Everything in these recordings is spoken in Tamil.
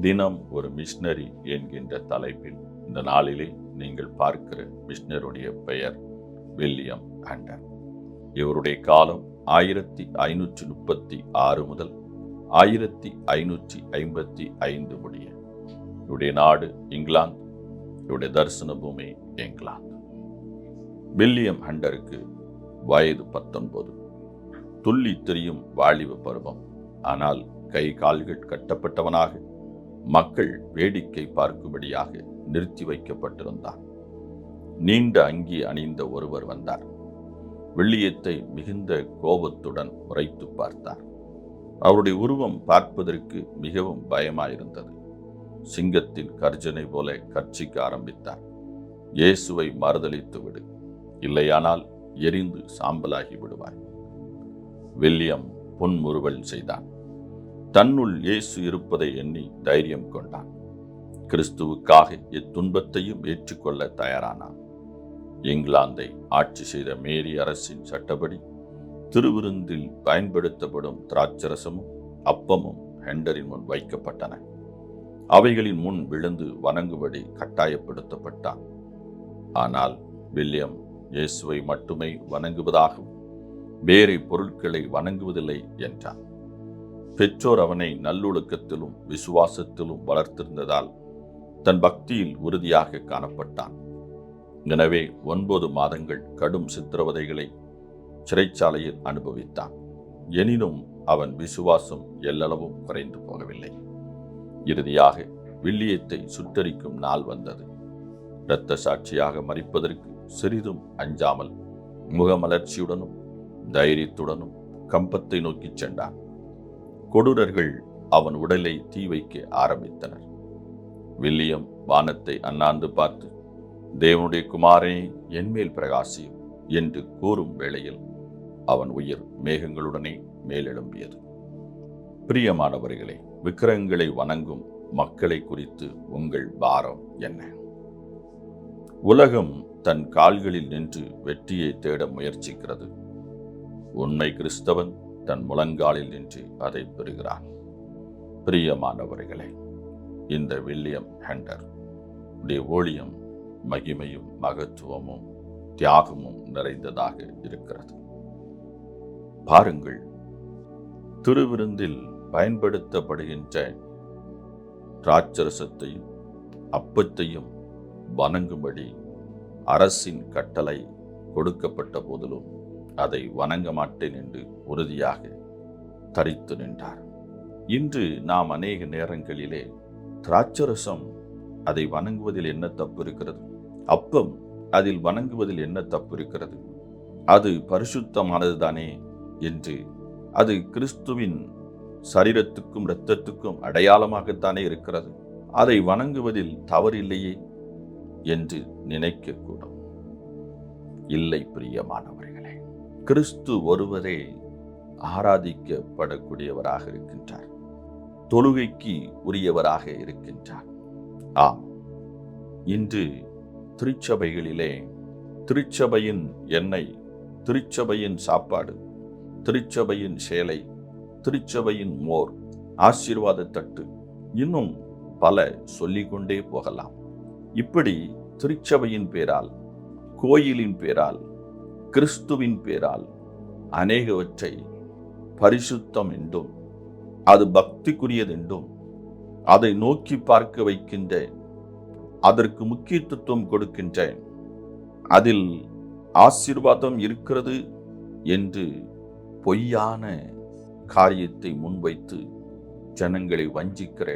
தினம் ஒரு மிஷினரி என்கின்ற தலைப்பில் இந்த நாளிலே நீங்கள் பார்க்கிற மிஷினருடைய பெயர் வில்லியம் ஆண்டர் இவருடைய காலம் ஆயிரத்தி ஐநூற்றி முப்பத்தி ஆறு முதல் ஆயிரத்தி ஐநூற்றி ஐம்பத்தி ஐந்து முடிய. இவருடைய நாடு இங்கிலாந்து இவருடைய தரிசன பூமி இங்கிலாந்து. வில்லியம் ஹண்டருக்கு வயது பத்தொன்பது. துள்ளி திரியும் வாலிப பருவம். ஆனால் கை கால்கள் கட்டப்பட்டவனாக மக்கள் வேடிக்கை பார்க்கும்படியாக நிறுத்தி வைக்கப்பட்டிருந்தான். நீண்ட அங்கி அணிந்த ஒருவர் வந்தார். வெள்ளியத்தை மிகுந்த கோபத்துடன் உரைத்து பார்த்தார். அவருடைய உருவம் பார்ப்பதற்கு மிகவும் பயமாயிருந்தது. சிங்கத்தின் கர்ஜனை போல கர்ச்சிக்க ஆரம்பித்தார். இயேசுவை மறுதளித்து விடு. இல்லையானால் எரிந்து சாம்பலாகி விடுவாய். வில்லியம் புன்முறுவல் செய்தான். தன்னுள் இயேசு இருப்பதை எண்ணி தைரியம் கொண்டான். கிறிஸ்துவுக்காக இத்துன்பத்தையும் ஏற்றுக்கொள்ள தயாரானான். இங்கிலாந்தை ஆட்சி செய்த மேரி அரசின் சட்டப்படி திருவிருந்தில் பயன்படுத்தப்படும் திராட்சரசமும் அப்பமும் ஹெண்டரின் முன் வைக்கப்பட்டன. அவைகளின் முன் விழுந்து வணங்குபடி கட்டாயப்படுத்தப்பட்டான். ஆனால் வில்லியம் இயேசுவை மட்டுமே வணங்குவதாகவும் வேறு பொருட்களை வணங்குவதில்லை என்றான். பெற்றோர் அவனை நல்லொழுக்கத்திலும் விசுவாசத்திலும் வளர்த்திருந்ததால் தன் பக்தியில் உறுதியாக காணப்பட்டான். எனவே ஒன்பது மாதங்கள் கடும் சித்திரவதைகளை சிறைச்சாலையில் அனுபவித்தான். எனினும் அவன் விசுவாசம் எல்லளவும் குறைந்து போகவில்லை. இறுதியாக வில்லியத்தை சுட்டரிக்கும் நாள் வந்தது. இரத்த சாட்சியாக மறிப்பதற்கு சிறிதும் அஞ்சாமல் முகமலர்ச்சியுடனும் தைரியத்துடனும் கம்பத்தை நோக்கிச் சென்றான். கொடூரர்கள் அவன் உடலை தீ வைக்க ஆரம்பித்தனர். வில்லியம் வானத்தை அண்ணாந்து பார்த்து தேவனுடைய குமாரே என்மேல் பிரகாசியும் என்று கூறும் வேளையில் அவன் உயிர் மேகங்களுடனே மேலெழும்பியது. பிரியமானவர்களே விக்கிரகங்களை வணங்கும் மக்களை குறித்து உங்கள் பாரம் என்ன? உலகம் தன் கால்களில் நின்று வெற்றியை தேட முயற்சிக்கிறது. உண்மை கிறிஸ்தவன் தன் முழங்காலில் நின்று அதை பெறுகிறான். பிரியமானவர்களே இந்த வில்லியம் ஹெண்டர் உடைய ஓழியம் மகிமையும் மகத்துவமும் தியாகமும் நிறைந்ததாக இருக்கிறது. பாருங்கள் திருவிருந்தில் பயன்படுத்தப்படுகின்ற திராட்சரசத்தையும் அப்பத்தையும் வணங்கும்படி அரசின் கட்டளை கொடுக்கப்பட்ட போதிலும் அதை வணங்க மாட்டேன் என்று உறுதியாக தரித்து நின்றார். இன்று நாம் அநேக நேரங்களிலே திராட்சரசம் அதை வணங்குவதில் என்ன தப்பு இருக்கிறது? அப்பம் அதில் வணங்குவதில் என்ன தப்பு இருக்கிறது? அது பரிசுத்தமானது தானே என்று அது கிறிஸ்துவின் சரீரத்துக்கும் இரத்தத்துக்கும் அடையாளமாகத்தானே இருக்கிறது? அதை வணங்குவதில் தவறில்லையே என்று நினைக்கக்கூடும். இல்லை பிரியமானவர்களே. கிறிஸ்து ஒருவரே ஆராதிக்கப்படக்கூடியவராக இருக்கின்றார். தொழுகைக்கு உரியவராக இருக்கின்றார். ஆம் இன்று திருச்சபைகளிலே திருச்சபையின் எண்ணெய் திருச்சபையின் சாப்பாடு திருச்சபையின் சேலை திருச்சபையின் மோர் ஆசீர்வாத தட்டு இன்னும் பல சொல்லிக்கொண்டே போகலாம். இப்படி திருச்சபையின் பேரால் கோயிலின் பேரால் கிறிஸ்துவின் பேரால் அநேகவற்றை பரிசுத்தம் என்றும் அது பக்திக்குரியது என்றும் அதை நோக்கி பார்க்க வைக்கின்ற அதற்கு முக்கியத்துவம் கொடுக்கின்ற அதில் ஆசீர்வாதம் இருக்கிறது என்று பொய்யான காரியத்தை முன்வைத்து ஜனங்களை வஞ்சிக்கிற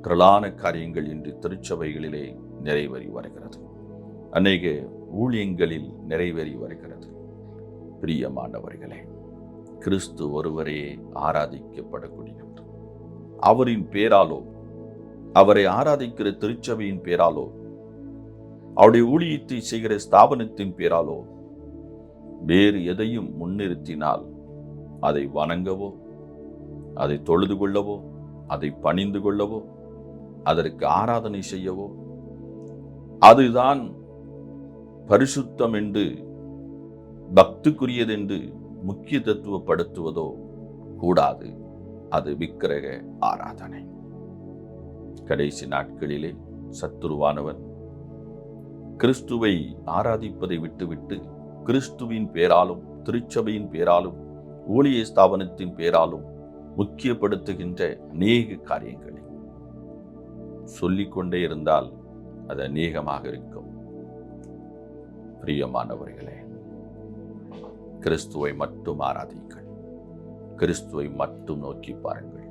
திரளான காரியங்கள் இன்று திருச்சபைகளிலே நிறைவேறி வருகிறது. அநேக ஊழியங்களில் நிறைவேறி வருகிறது. பிரியமானவர்களே கிறிஸ்து ஒருவரே ஆராதிக்கப்படக்கூடியவர். அவரின் பேராலோ அவரை ஆராதிக்கிற திருச்சபையின் பேராலோ அவருடைய ஊழியத்தை செய்கிற ஸ்தாபனத்தின் பேராலோ வேறு எதையும் முன்னிறுத்தினால் அதை வணங்கவோ அதை தொழுது கொள்ளவோ அதை பணிந்து கொள்ளவோ அதற்கு ஆராதனை செய்யவோ அதுதான் பரிசுத்தம் என்று பக்துக்குரியதென்று முக்கியத்துவப்படுத்துவதோ கூடாது. அது விக்கிரக ஆராதனை. கடைசி நாட்களிலே சத்துருவானவன் கிறிஸ்துவை ஆராதிப்பதை விட்டுவிட்டு கிறிஸ்துவின் பேராலும் திருச்சபையின் பேராலும் ஊழிய ஸ்தாபனத்தின் பேராலும் முக்கியப்படுத்துகின்ற அநேக காரியங்களை சொல்லிக்கொண்டே இருந்தால் அது அநேகமாக இருக்கும். பிரியமானவர்களே கிறிஸ்துவை மட்டும் ஆராதிங்கள் கிறிஸ்துவை மட்டும் நோக்கி பாருங்கள்.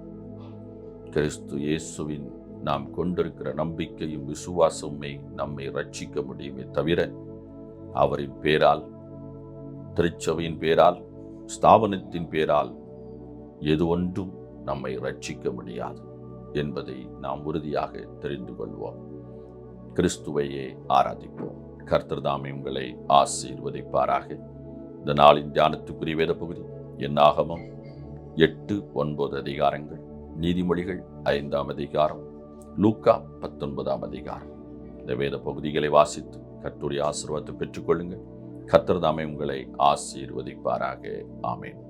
கிறிஸ்து இயேசுவின் நாம் கொண்டிருக்கிற நம்பிக்கையும் விசுவாசமுமே நம்மை ரட்சிக்க முடியுமே தவிர அவரின் பேரால் திருச்சபையின் பேரால் ஸ்தாபனத்தின் பேரால் எது ஒன்றும் நம்மை ரட்சிக்க முடியாது என்பதை நாம் உறுதியாக தெரிந்து கொள்வோம். கிறிஸ்துவையே ஆராதிப்போம். கர்த்தர் தாமே உங்களை ஆசீர்வதிப்பாராக. இந்த நாளின் தியானத்துக்குரிய வேத பகுதி என்னாகமம் எட்டு ஒன்பது அதிகாரங்கள் நீதிமொழிகள் ஐந்தாம் அதிகாரம் லூக்கா பத்தொன்பதாம் அதிகாரம். இந்த வேத பகுதிகளை வாசித்து கர்த்தருடைய ஆசீர்வாதத்தை பெற்றுக்கொள்ளுங்கள். கர்த்தர் தாமே உங்களை ஆசீர்வதிப்பாராக. ஆமென்.